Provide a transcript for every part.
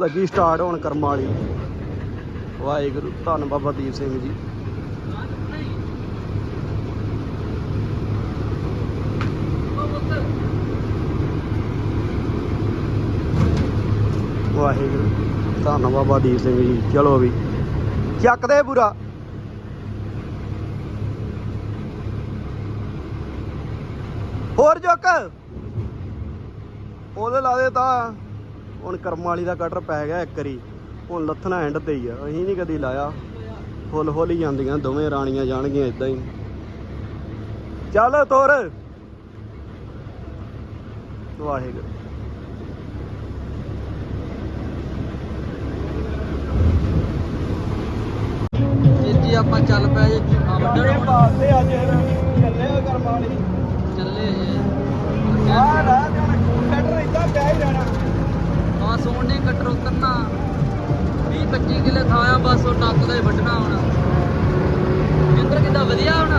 ਲੱਗੀ ਸਟਾਰਟ ਹੋਣ ਕਰਮ ਵਾਲੀ। ਵਾਹਿਗੁਰੂ, ਧੰਨ ਬਾਬਾ ਦੀਪ ਸਿੰਘ ਜੀ। ਵਾਹਿਗੁਰੂ, ਧੰਨ ਬਾਬਾ ਦੀਪ ਸਿੰਘ ਜੀ। ਚਲੋ ਵੀ। ਚੱਕਦੇ ਪੂਰਾ। ਹੋਰ ਚੁੱਕ ਉਹਦੇ ਲਾ ਦੇ ਤਾਂ ਹੁਣ ਕਰਮ ਵਾਲੀ ਦਾ ਕਟਰ ਪੈ ਗਿਆ ਇੱਕ ਵਾਰੀ। ਹੁਣ ਲੱਥਣਾ ਐਂਡ ਤੇ ਹੀ ਆ। ਅਸੀਂ ਨਹੀਂ ਕਦੀ ਲਾਇਆ। ਫੁੱਲ ਫੁੱਲ ਹੀ ਜਾਂਦੀਆਂ ਦੋਵੇਂ ਰਾਣੀਆਂ ਜਾਣਗੀਆਂ ਇਦਾਂ ਹੀ। ਚੱਲ ਤੋਰ। ਵਾਹਿਗੁਰੂ। ਜੀ ਜੀ ਆਪਾਂ ਚੱਲ ਪਏ ਜੇ। ਆਮਦਨ ਪਾਸੇ ਅੱਜ ਚੱਲੇ ਕਰਮ ਵਾਲੀ। ਚੱਲੇ ਆ ਰਾ ਤੇ ਹੁਣ ਕਟਰ ਇਦਾਂ ਪਿਆ ਹੀ ਰਹਿਣਾ ਆ ਸੋਨੇ ਕਟਰ ਉਤਰਨਾ 20 25 ਕਿਲੇ ਥਾਇਆ ਬਸ ਉਹ ਟੱਕ ਦਾ ਹੀ ਵੱਢਣਾ ਹੁਣ। ਜਿੰਦਰ ਕਿੱਦਾਂ ਵਧੀਆ ਹੁਣ।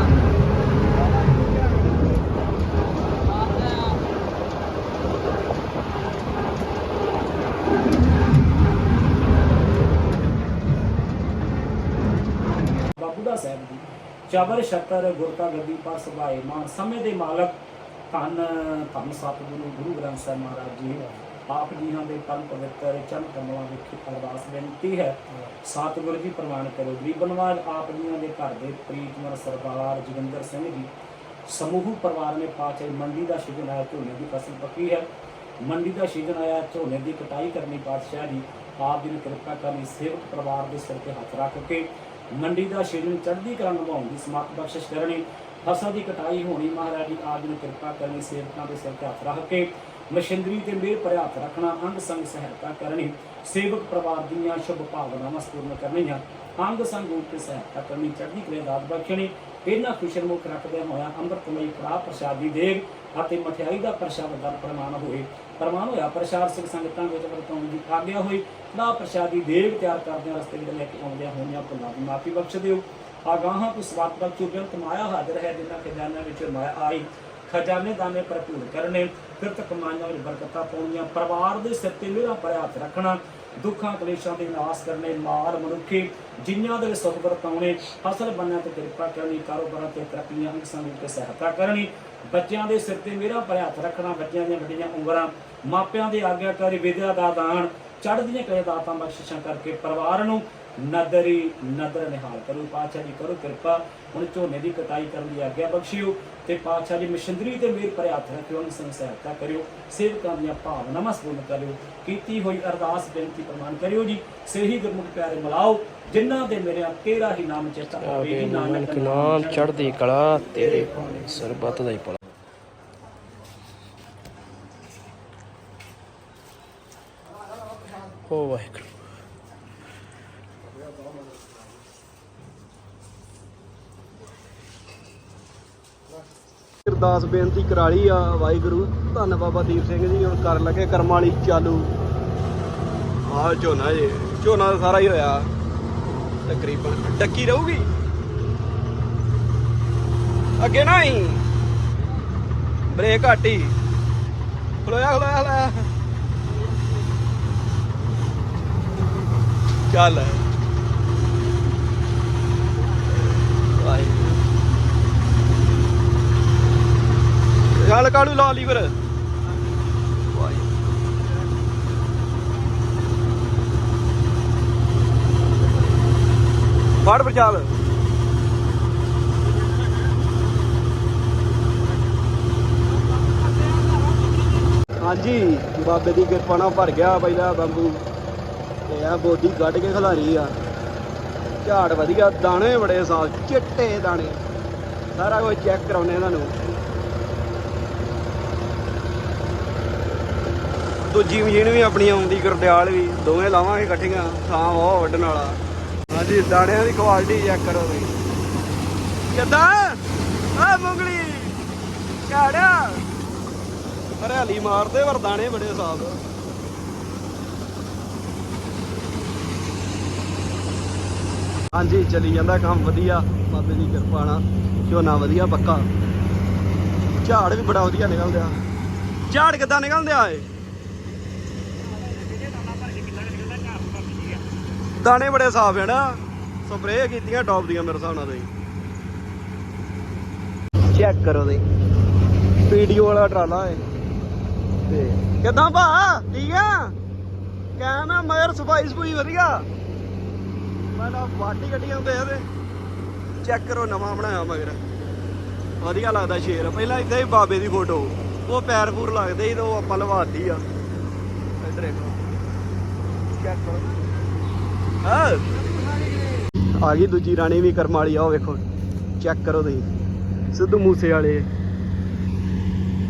ਬਾਬੂ ਸਾਹਿਬ ਜੀ ਚਬਰ ਛਤਰ ਗੁਰਤਾ ਗੱਦੀ ਪਰ ਸੁਭਾਏ ਮਾਨ ਸਮੇਂ ਦੇ ਮਾਲਕ ਧੰਨ ਧੰਨ ਸਤਿਗੁਰੂ, ਗੁਰੂ ਗ੍ਰੰਥ ਸਾਹਿਬ ਮਹਾਰਾਜ ਜੀ ਆਪ ਜੀਆਂ ਦੇ ਪਰਮ ਪਵਿੱਤਰ ਚਰਨ ਕਮਲਾਂ ਵਿਖੇ ਅਰਦਾਸ ਬੇਨਤੀ ਹੈ। ਸਤਿਗੁਰੂ ਜੀ ਪ੍ਰਮਾਣ ਕਰੋ। ਗਰੀਬ ਨਵਾਜ ਆਪ ਜੀਆਂ ਦੇ ਘਰ ਦੇ ਪ੍ਰੀਤਮਰ ਸਰਦਾਰ ਜੋਗਿੰਦਰ ਸਿੰਘ ਜੀ ਸਮੂਹ ਪਰਿਵਾਰ ਨੇ ਪਾਚੇ ਮੰਡੀ ਦਾ ਸੀਜ਼ਨ ਆਇਆ ਝੋਨੇ ਦੀ ਫਸਲ ਪੱਕੀ ਹੈ। ਮੰਡੀ ਦਾ ਸੀਜ਼ਨ ਆਇਆ ਝੋਨੇ ਦੀ ਕਟਾਈ ਕਰਨੀ ਪਾਤਸ਼ਾਹ ਜੀ ਆਪ ਜੀ ਨੇ ਕਿਰਪਾ ਕਰਨੀ ਸੇਵਕ ਪਰਿਵਾਰ ਦੇ ਸਿਰ ਤੇ ਹੱਥ ਰੱਖ ਕੇ ਮੰਡੀ ਦਾ ਸੀਜ਼ਨ ਚੜ੍ਹਦੀ ਕਲਾ ਨਿਭਾਉਣ ਦੀ ਸਮੱਤ ਬਖਸ਼ਿਸ਼ ਕਰਨੀ। ਫਸਲ ਦੀ ਕਟਾਈ ਹੋਣੀ ਮਹਾਰਾਜ ਜੀ ਆਪ ਜੀ ਨੇ ਕਿਰਪਾ ਕਰਨੀ ਸੇਵਕਾਂ ਦੇ ਸਿਰ ਤੇ ਹੱਥ ਰੱਖ ਕੇ ਮਸ਼ੀਨਰੀ ਤੇ ਮੇਰ ਭਰਿਆ ਹੱਥ ਰੱਖਣਾ, ਅੰਗ ਸੰਗ ਸਹਾਇਤਾ ਕਰਨੀ, ਸੇਵਕ ਪਰਿਵਾਰ ਦੀਆਂ ਸ਼ੁਭ ਭਾਵਨਾਵਾਂ ਸਪੂਰਨ ਕਰਨੀਆਂ, ਅੰਗ ਸੰਗ ਰੂਪ ਸਹਾਇਤਾ ਕਰਨੀ, ਚੜ੍ਹਦੀ ਕਲੇ ਦਾਤ ਬਖਸ਼ਣੀ ਇਹਨਾਂ ਖੁਸ਼ਰ ਮੁਖ ਰੱਖਦੇ ਹੋਇਆ ਅੰਮ੍ਰਿਤਮਈ ਕੜਾ ਪ੍ਰਸ਼ਾਦੀ ਦੇਗ ਅਤੇ ਮਠਿਆਈ ਦਾ ਪ੍ਰਸ਼ਾਦ ਦਰ ਪ੍ਰਮਾਣ ਹੋਏ। ਪ੍ਰਮਾਣ ਹੋਇਆ, ਪ੍ਰਸ਼ਾਦ ਸਿੱਖ ਸੰਗਤਾਂ ਵਿੱਚ ਵਰਤਾਉਣ ਦੀ ਆਗਿਆ ਹੋਈ। ਕੜਾ ਪ੍ਰਸ਼ਾਦੀ ਦੇਗ ਤਿਆਰ ਕਰਦਿਆਂ ਰਸਤੇ ਵਿੱਚ ਲੈ ਕੇ ਆਉਂਦਿਆਂ ਹੋਈਆਂ ਭੁੱਲਾਂ ਦੀ ਮਾਫੀ ਬਖਸ਼ ਦਿਓ। ਆਗਾਹਾਂ ਤੋਂ ਸਵਾਤ ਬਖਸ਼ੋ ਬੇਅੰਤ ਮਾਇਆ ਹਾਜ਼ਰ ਹੈ, ਜਿਨ੍ਹਾਂ ਖਜ਼ਾਨਿਆਂ ਵਿੱਚ ਮਾਇਆ ਆਈ। ਖਜ਼ਾਨੇ ਦਾਨੇ ਭਰਪੂਰ ਕਰਨੇ ਕਿਰਤ ਕਮਾਈਆਂ ਵਿੱਚ ਬਰਕਤਾਂ ਪਾਉਣੀਆਂ, ਪਰਿਵਾਰ ਦੇ ਸਿਰ ਤੇ ਮੇਰਾ ਭਰਿਆ ਰੱਖਣਾ, ਦੁੱਖਾਂ ਕਲੇਸ਼ਾਂ ਦੇ ਨਾਸ ਕਰਨੇ ਮਾਲ ਮਨੁੱਖੀ ਜਿਨ੍ਹਾਂ ਦੇ ਸੁਖ ਵਰਤਾਉਣੇ ਫਸਲ ਬੰਨਿਆਂ ਤੇ ਕਿਰਪਾ ਕਰਨੀ, ਕਾਰੋਬਾਰਾਂ ਤੇ ਤਰੱਕੀਆਂ, ਅੰਗਸਾਂ ਤੇ ਸਹਾਇਤਾ ਕਰਨੀ, ਬੱਚਿਆਂ ਦੇ ਸਿਰ ਤੇ ਮੇਰਾ ਭਰਿਆ ਹੱਥ ਰੱਖਣਾ, ਬੱਚਿਆਂ ਦੀਆਂ ਵੱਡੀਆਂ ਉਮਰਾਂ, ਮਾਪਿਆਂ ਦੇ ਆਗਿਆਕਾਰੀ, ਵਿਦਿਆ ਦਾ ਦਾਨ ਚੜ੍ਹਦੀਆਂ ਕਲੇ ਦਾਤਾਂ ਬਖਸ਼ਿਸ਼ਾਂ ਕਰਕੇ ਪਰਿਵਾਰ ਨੂੰ ਨਦਰੀ ਨਦਰ ਨਿਹਾਲ ਕਰੋ ਪਾਤਸ਼ਾਹ ਜੀ ਕਰੋ ਕਿਰਪਾ ਹੁਣ ਝੋਨੇ ਦੀ ਕਟਾਈ ਕਰਨ ਦੀ ਆਗਿਆ ਬਖਸ਼ਿਓ ਤੇ ਪਾਤਸ਼ਾਹ ਜੀ ਮਸ਼ੀਨਰੀ ਤੇ ਮੇਰ ਭਰੇ ਹੱਥ ਰੱਖਿਓ ਉਹਨਾਂ ਸੰਗ ਸਹਾਇਤਾ ਕਰਿਓ ਸੇਵਕਾਂ ਦੀਆਂ ਭਾਵਨਾਵਾਂ ਸਪੂਰਨ ਕਰਿਓ ਕੀਤੀ ਹੋਈ ਅਰਦਾਸ ਬੇਨਤੀ ਪ੍ਰਮਾਨ ਕਰਿਓ ਜੀ ਸਹੀ ਗੁਰਮੁਖ ਪਿਆਰੇ ਮਲਾਓ ਜਿਨ੍ਹਾਂ ਦੇ ਮੇਰੇ ਤੇਰਾ ਹੀ ਨਾਮ ਚੇਤਾ ਆਵੇ ਨਾਨਕ ਨਾਮ ਚੜ੍ਹਦੀ ਕਲਾ ਤੇਰੇ ਸਰਬੱਤ ਦਾ ਹੀ ਭਲਾ ਵਾਹਿਗੁਰੂ ਅਰਦਾਸ ਬੇਨਤੀ ਕਰਾ ਆ ਵਾਹਿਗੁਰੂ। ਧੰਨ ਬਾਬਾ ਦੀਪ ਸਿੰਘ ਜੀ, ਹੁਣ ਕਰਨ ਲੱਗੇ ਕਰਮ ਵਾਲੀ ਚਾਲੂ। ਆ ਝੋਨਾ ਜੇ, ਝੋਨਾ ਤਾਂ ਸਾਰਾ ਹੀ ਹੋਇਆ। ਤਕਰੀਬਨ ਟੱਕੀ ਰਹੂਗੀ। ਅੱਗੇ ਨਾ ਹੀ ਬ੍ਰੇਕ ਘੱਟ ਹੀ। ਖਲੋਇਆ ਖਲੋਇਆ ਖਲੋਇਆ। ਚੱਲ। ਵਾਹਿਗੁਰੂ ਕਾਲੂ, ਲਾ ਲਈ ਫਿਰ। ਫੜ ਫਿਰ ਚੱਲ। ਹਾਂਜੀ, ਬਾਬੇ ਦੀ ਕਿਰਪਾ ਨਾਲ ਭਰ ਗਿਆ ਪਹਿਲਾ ਬੰਬੂ। ਤੇ ਆ ਬੋਡੀ ਕੱਢ ਕੇ ਖਿਲਾਰੀ ਆ। ਝਾੜ ਵਧੀਆ ਦਾਣੇ ਬੜੇ ਸਾਫ਼ ਚਿੱਟੇ ਦਾਣੇ। ਸਾਰਾ ਕੁਝ ਚੈੱਕ ਕਰਾਉਨੇ ਤੁਹਾਨੂੰ। ਦੂਜੀ ਮਸ਼ੀਨ ਵੀ ਆਪਣੀ ਆਉਂਦੀ, ਗੁਰਦਿਆਲ ਵੀ। ਦੋਵੇਂ ਲਾਵਾਂਗੇ ਇਕੱਠੀਆਂ, ਥਾਂ ਉਹ ਵੱਢਣ ਵਾਲਾ। ਹਾਂਜੀ, ਦਾਣਿਆਂ ਦੀ ਕੁਆਲਿਟੀ ਚੈੱਕ ਕਰੋ ਤੁਸੀਂ। ਕਿੱਦਾਂ? ਆ ਮੁੰਗਲੀ, ਝਾੜਿਆ। ਹਰਿਆਲੀ ਮਾਰਦੇ ਪਰ ਦਾਣੇ ਬੜੇ ਸਾਫ਼। ਹਾਂਜੀ, ਚੱਲੀ ਜਾਂਦਾ ਕੰਮ ਵਧੀਆ। ਬਾਬੇ ਦੀ ਕਿਰਪਾ ਨਾਲ। ਝੋਨਾ ਵਧੀਆ, ਪੱਕਾ। ਝਾੜ ਵੀ ਬੜਾ ਵਧੀਆ ਨਿਕਲਦਾ। ਝਾੜ ਕਿੱਦਾਂ ਨਿਕਲਦਾ ਏ? ਦਾਣੇ ਬੜੇ ਸਾਫ਼ ਹੈ ਨਾ। ਸਪਰੇਅ ਕੀਤੀਆਂ ਟੌਪ ਦੀਆਂ ਮੇਰੇ ਹਿਸਾਬ ਨਾਲ ਤੁਸੀਂ। ਚੈੱਕ ਕਰੋ ਦੇ ਵੀਡੀਓ ਵਾਲਾ ਟਰਾਲਾ ਹੈ ਤੇ ਕਿਦਾਂ ਭਾ? ਠੀਕ ਆ? ਕਹਿ ਮਗਰ ਸਫ਼ਾਈ ਸਫੂਈ ਵਧੀਆ। ਮੈਂ ਤਾਂ ਵਾਟੀ ਗੱਡੀਆਂ ਹੁੰਦੇ ਆ ਚੈੱਕ ਕਰੋ ਨਵਾਂ ਬਣਾਇਆ ਮਗਰ। ਵਧੀਆ ਲੱਗਦਾ ਸ਼ੇਰ। ਪਹਿਲਾਂ ਇੱਥੇ ਹੀ ਬਾਬੇ ਦੀ ਫੋਟੋ ਉਹ ਪੈਰ ਪੂਰ ਲੱਗਦੇ ਸੀ ਤੇ ਉਹ ਆਪਾਂ ਲਵਾਤੀ ਆ। ਇੱਧਰ ਦੇਖੋ ਚੈੱਕ ਕਰੋ। ਹਾਂ। ਆ ਗਈ ਦੂਜੀ ਰਾਣੀ ਵੀ ਕਰਮ ਵਾਲੀ ਆ, ਉਹ ਵੇਖੋ। ਚੈੱਕ ਕਰੋ ਤੁਸੀਂ। ਸਿੱਧੂ ਮੂਸੇ ਵਾਲੇ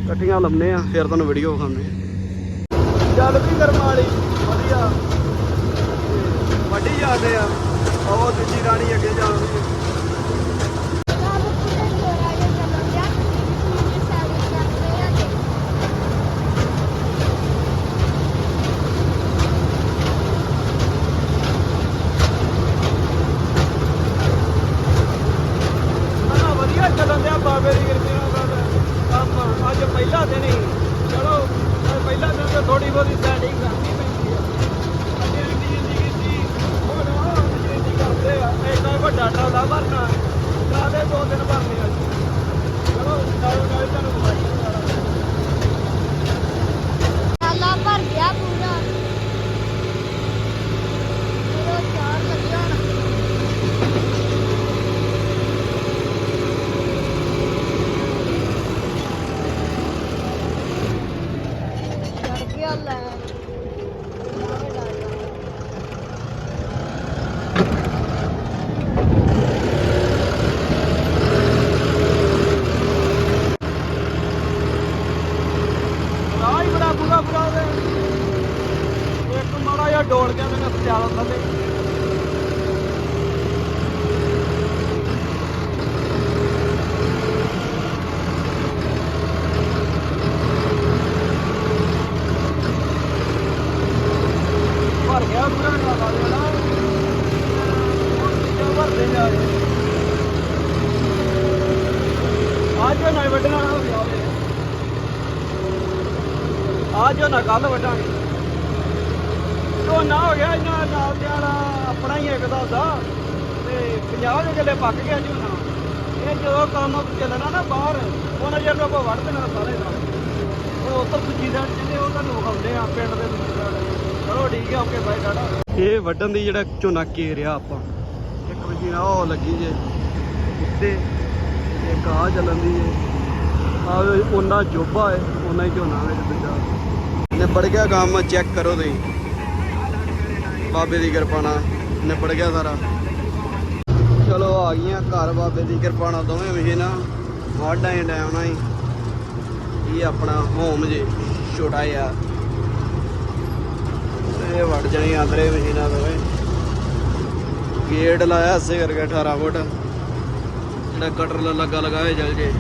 ਇਕੱਠੀਆਂ ਲੰਮਨੇ ਆ, ਫਿਰ ਤੁਹਾਨੂੰ ਵੀਡੀਓ ਵਿਖਾਉਂਦੇ ਚੱਲ ਵੀ ਕਰਮ ਵਾਲੀ। ਵਧੀਆ। ਤੇ ਵੱਡੀ ਜਾਂਦੇ ਆ। ਉਹ ਦੂਜੀ ਰਾਣੀ ਅੱਗੇ ਜਾਂਦੀ ਆ ਹਾਂ ਵਧੀਆ ਚੱਲਣ ਦਿਆ ਬਾਬੇ ਦੀ ਕਿਰਪਾ ਨਾਲ ਕੰਮ ਅੱਜ ਪਹਿਲਾ ਦਿਨ ਹੀ ਚਲੋ ਅੱਜ ਪਹਿਲਾ ਦਿਨ ਤੇ ਥੋੜੀ ਬਹੁਤੀ ਸੈਟਿੰਗ ਕਰਨੀ ਪੈਂਦੀ ਆ ਅੱਗੇ ਇੰਨੀ ਇੰਨੀ ਕੀਤੀ ਹੁਣ ਉਹ ਇੰਨੀ ਇੰਨੀ ਕਰਦੇ ਆ ਇੰਨਾ ਵੱਡਾ ਟਰਾਲਾ ਭਰਨਾ ਟਰਾਲੇ ਦੋ ਦਿਨ ਭਰਨੇ ਆ ਚਲੋ ਨਾਲੋਂ ਨਾਲ ਤੁਹਾਨੂੰ ਬੁਲਾਈ ਭਰ ਗਿਆ ਪੂਰਾ ਪੂਰਾ ਚਾਰ ਲੱਗਿਆ ਹੋਣਾ। ਚੜ ਗਿਆ ਲੈ ਨਾਵੇਂ ਲਾ ਲਿਆ। ਰਾਹ ਹੀ ਬੜਾ ਬੁਰਾ ਬੁਰਾ ਉਹਦੇ ਇੱਕ ਮਾੜਾ ਜਿਹਾ ਡੋਲ ਗਿਆ ਮੈਨੂੰ ਸਟਿਆਲਾ ਥੱਲੇ ਭਰ ਗਿਆ ਪੂਰਾ ਟਰਾਲਾ ਜਿਹੜਾ ਹੁਣ ਚੀਜ਼ਾਂ ਭਰਦੇ ਜਾ ਰਹੇ ਅੱਜ ਨਾ ਵੱਢਣਾ ਹੋ ਗਿਆ ਉਹਦੇ ਆ ਜੋ ਨਾ ਕੱਲ ਵਟਾਂਗੇ। ਝੋਨਾ ਹੋ ਗਿਆ ਇਹਨਾਂ ਨਾਲ ਦੇ ਵਾਲਾ ਆਪਣਾ ਹੀ ਇੱਕ ਦਾ। ਤੇ 50 ਦੇ ਕਿੱਲੇ ਪੱਕ ਗਿਆ ਝੋਨਾ। ਇਹ ਜਦੋਂ ਕੰਮ ਚੱਲਣਾ ਨਾ ਬਾਹਰ, ਉਹਨਾਂ ਚਿਰ ਆਪਾਂ ਵੱਢ ਦੇਣਾ ਸਾਰੇ ਦਾ। ਉਹ ਉੱਧਰ ਦੂਜੀ ਸਾਈਡ ਜਿਹਦੇ ਉਹ ਤੁਹਾਨੂੰ ਵਿਖਾਉਂਦੇ ਆ, ਪਿੰਡ ਦੇ ਦੂਜੀ ਸਾਈਡ ਚਲੋ ਠੀਕ ਹੈ ਓਕੇ ਬਾਈ ਟਾਟਾ। ਇਹ ਵੱਢਣ ਦੀ ਜਿਹੜਾ ਝੋਨਾ ਕੇ ਰਿਹਾ ਆਪਾਂ, ਇੱਕ ਵਜੀ ਨਾ ਉਹ ਲੱਗੀ ਜੇ ਉੱਤੇ ਇੱਕ ਆ ਚੱਲਣ ਦੀ ਜੇ। ਆ ਉਹਨਾਂ ਜੋਬਾ ਹੈ, ਉਹਨਾਂ ਹੀ ਝੋਨਾ ਵਿੱਚ ਦੂਜਾ ਨਿਬੜ ਗਿਆ ਕੰਮ ਚੈੱਕ ਕਰੋ ਤੁਸੀਂ। ਬਾਬੇ ਦੀ ਕਿਰਪਾ ਨਾਲ ਨਿਬੜ ਗਿਆ ਸਾਰਾ। ਚਲੋ ਆ ਗਈਆਂ ਘਰ ਬਾਬੇ ਦੀ ਕਿਰਪਾ ਨਾਲ ਦੋਵੇਂ ਮਹੀਨਾ ਵਾਢਾਂ ਹੀ ਟਾਈਮ ਨਾਲ ਹੀ। ਇਹ ਆਪਣਾ ਹੋਮ ਜੇ, ਛੋਟਾ ਜਿਹਾ। ਇਹ ਵੜ ਜਾਣੀ ਅੰਦਰੇ ਮਸ਼ੀਨਾਂ ਦੋਵੇਂ। ਗੇਟ ਲਾਇਆ ਸੇ ਕਰਕੇ 18 ਫੁੱਟ। ਜਿਹੜਾ ਕਟਰ ਲੱਗਾ ਲਗਾਏ ਚੱਲ ਜੇ।